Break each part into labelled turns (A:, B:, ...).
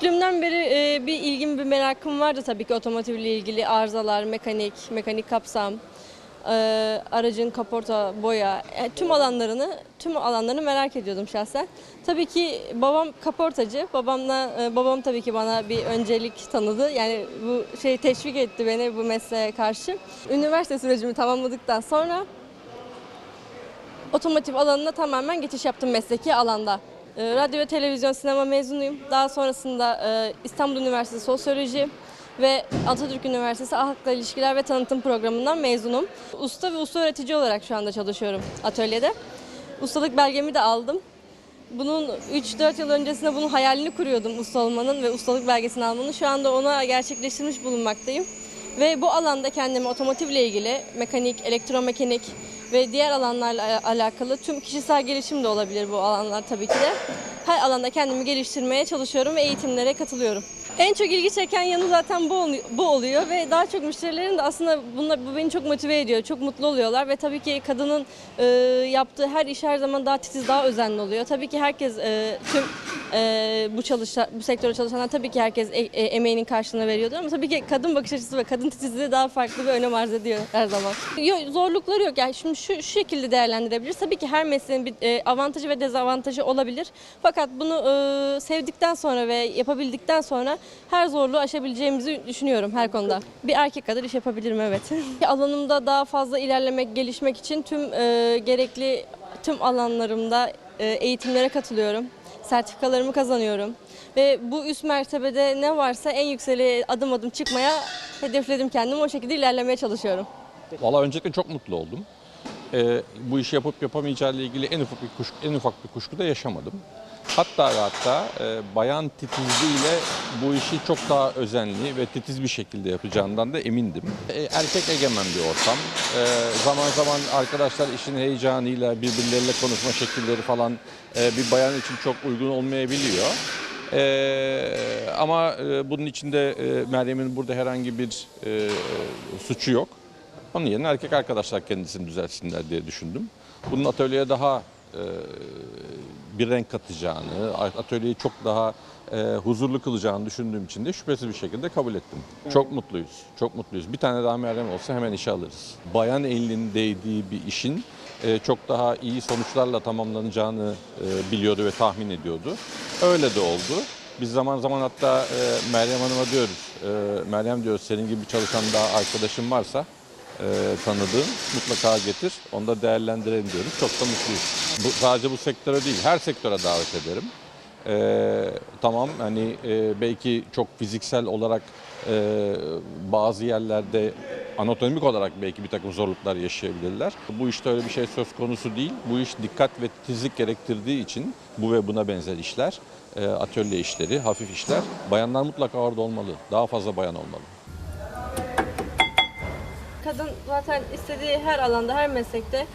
A: Küçüklüğümden beri e, bir ilgim, bir merakım vardı tabii ki otomotivle ilgili arızalar, mekanik, mekanik kapsam, e, aracın kaporta, boya, e, tüm alanlarını, tüm alanlarını merak ediyordum şahsen. Tabii ki babam kaportacı, babamla e, babam tabii ki bana bir öncelik tanıdı. Yani bu şey teşvik etti beni bu mesleğe karşı. Üniversite sürecimi tamamladıktan sonra otomotiv alanına tamamen geçiş yaptım mesleki alanda. E, Radyo ve televizyon sinema mezunuyum. Daha sonrasında e, İstanbul Üniversitesi Sosyoloji ve Atatürk Üniversitesi Halkla İlişkiler ve Tanıtım Programı'ndan mezunum. Usta ve usta öğretici olarak şu anda çalışıyorum atölyede. Ustalık belgemi de aldım. Bunun 3-4 yıl öncesinde bunun hayalini kuruyordum usta olmanın ve ustalık belgesini almanın. Şu anda ona gerçekleştirmiş bulunmaktayım. Ve bu alanda kendimi otomotivle ilgili mekanik, elektromekanik ve diğer alanlarla alakalı tüm kişisel gelişim de olabilir bu alanlar tabii ki de. Her alanda kendimi geliştirmeye çalışıyorum ve eğitimlere katılıyorum. En çok ilgi çeken yanı zaten bu, bu oluyor ve daha çok müşterilerin de aslında bunlar, bu beni çok motive ediyor. Çok mutlu oluyorlar ve tabii ki kadının e, yaptığı her iş her zaman daha titiz, daha özenli oluyor. Tabii ki herkes e, tüm e, bu çalışan, bu sektörde çalışanlar tabii ki herkes e- e, emeğinin karşılığını veriyordur ama tabii ki kadın bakış açısı ve kadın titizliği daha farklı bir önem arz ediyor her zaman. Yok, zorlukları yok. Yani şimdi şu, şu şekilde değerlendirebiliriz. Tabii ki her mesleğin bir e, avantajı ve dezavantajı olabilir. Fakat bunu e, sevdikten sonra ve yapabildikten sonra her zorluğu aşabileceğimizi düşünüyorum her konuda. Bir erkek kadar iş yapabilirim evet. Alanımda daha fazla ilerlemek, gelişmek için tüm e, gerekli tüm alanlarımda e, eğitimlere katılıyorum. Sertifikalarımı kazanıyorum. Ve bu üst mertebede ne varsa en yükseğe adım adım çıkmaya hedefledim kendimi. O şekilde ilerlemeye çalışıyorum.
B: Valla öncelikle çok mutlu oldum. Ee, bu işi yapıp yapamayacağı ile ilgili en ufak bir kuşku, en ufak bir kuşku da yaşamadım. Hatta hatta e, bayan titizliğiyle bu işi çok daha özenli ve titiz bir şekilde yapacağından da emindim. E, erkek egemen bir ortam. E, zaman zaman arkadaşlar işin heyecanıyla birbirleriyle konuşma şekilleri falan e, bir bayan için çok uygun olmayabiliyor. Ee, ama e, bunun içinde e, Meryem'in burada herhangi bir e, suçu yok. Onun yerine erkek arkadaşlar kendisini düzeltsinler diye düşündüm. Bunun atölyeye daha e, bir renk katacağını, atölyeyi çok daha e, huzurlu kılacağını düşündüğüm için de şüphesiz bir şekilde kabul ettim. Çok mutluyuz, çok mutluyuz. Bir tane daha Meryem olsa hemen işe alırız. Bayan elinin değdiği bir işin e, çok daha iyi sonuçlarla tamamlanacağını e, biliyordu ve tahmin ediyordu. Öyle de oldu. Biz zaman zaman hatta e, Meryem Hanım'a diyoruz, e, Meryem diyoruz senin gibi çalışan daha arkadaşın varsa e, tanıdığın mutlaka getir. Onu da değerlendirelim diyoruz. Çok da mutluyuz. Bu, sadece bu sektöre değil, her sektöre davet ederim. E, tamam hani e, belki çok fiziksel olarak e, bazı yerlerde anatomik olarak belki bir takım zorluklar yaşayabilirler. Bu işte öyle bir şey söz konusu değil. Bu iş dikkat ve titizlik gerektirdiği için bu ve buna benzer işler, e, atölye işleri, hafif işler bayanlar mutlaka orada olmalı. Daha fazla bayan olmalı.
A: Kadın zaten istediği her alanda, her meslekte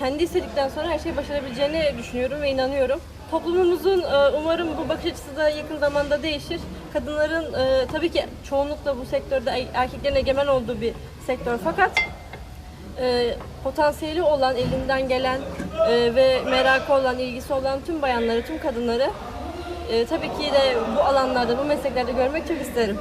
A: kendi istedikten sonra her şeyi başarabileceğini düşünüyorum ve inanıyorum. Toplumumuzun e, umarım bu bakış açısı da yakın zamanda değişir. Kadınların e, tabii ki çoğunlukla bu sektörde er- erkeklerin egemen olduğu bir sektör fakat e, potansiyeli olan, elinden gelen ve merakı olan, ilgisi olan tüm bayanları, tüm kadınları tabii ki de bu alanlarda, bu mesleklerde görmek çok isterim.